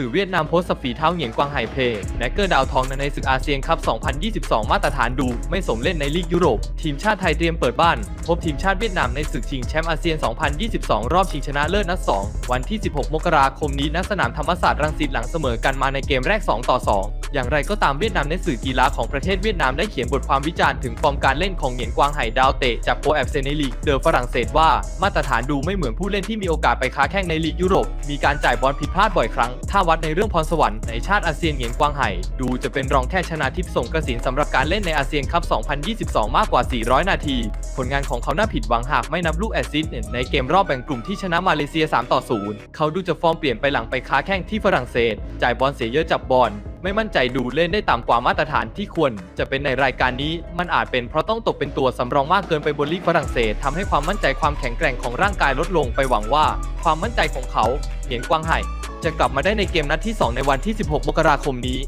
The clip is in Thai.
สื่อเวียดนามโพสต์ฝีเท้าเหงียนกวางไฮเพแนกเกอร์ดาวทองในศึกอาเซียนคัพ 2022 มาตรฐานดู ไม่สมเล่นในลีกยุโรป ทีมชาติไทยเตรียมเปิดบ้าน พบทีมชาติเวียดนามในศึกชิงแชมป์อาเซียน 2022 รอบชิงชนะเลิศนัด 2 วันที่ 16 มกราคมนี้ณสนามธรรมศาสตร์รังสิตหลังเสมอกันมาในเกมแรก 2 ต่อ 2 อย่างไรก็ตามเวียดนามในสื่อกีฬาของประเทศเวียดนามได้เขียนบทความวิจารณ์ถึงฟอร์มการเล่นของเหงียนกวางไห่ดาวเตะจากโปรแอบเซเนลีกเดอฝรั่งเศสว่ามาตรฐานดูไม่เหมือนผู้เล่นที่มีโอกาสไปค้าแข่งในลีกยุโรป มีการจ่ายบอลผิดพลาดบ่อยครั้ง ถ้าวัดในเรื่องพรสวรรค์ในชาติอาเซียนเหงียนกวางไห่ดูจะเป็นรองแค่ชนะทิพย์สงกสินสำหรับการเล่นในอาเซียนคัพ 2022 มากกว่า 400 นาที ผลงานของเขาน่าผิดหวังหากไม่นับลูกแอสซิสในเกมรอบแบ่งกลุ่มที่ชนะมาเลเซีย 3 ต่อ 0 เขาดูจะฟอร์มเปลี่ยนไปหลังไปค้าแข่งที่ฝรั่งเศส จ่ายบอลเสียเยอะจับบอลไม่มั่นใจดูเล่นได้ต่ำกว่ามาตรฐานที่ควร จะเป็นในรายการนี้ มันอาจเป็นเพราะต้องตกเป็นตัวสำรองมากเกินไปบนลีกฝรั่งเศสทำให้ความมั่นใจความแข็งแกร่งของร่างกายลดลงไปหวังว่า ความมั่นใจของเขาเหงียนกวางไห่จะกลับมาได้ในเกมนัดที่ 2 ในวันที่ 16 มกราคมนี้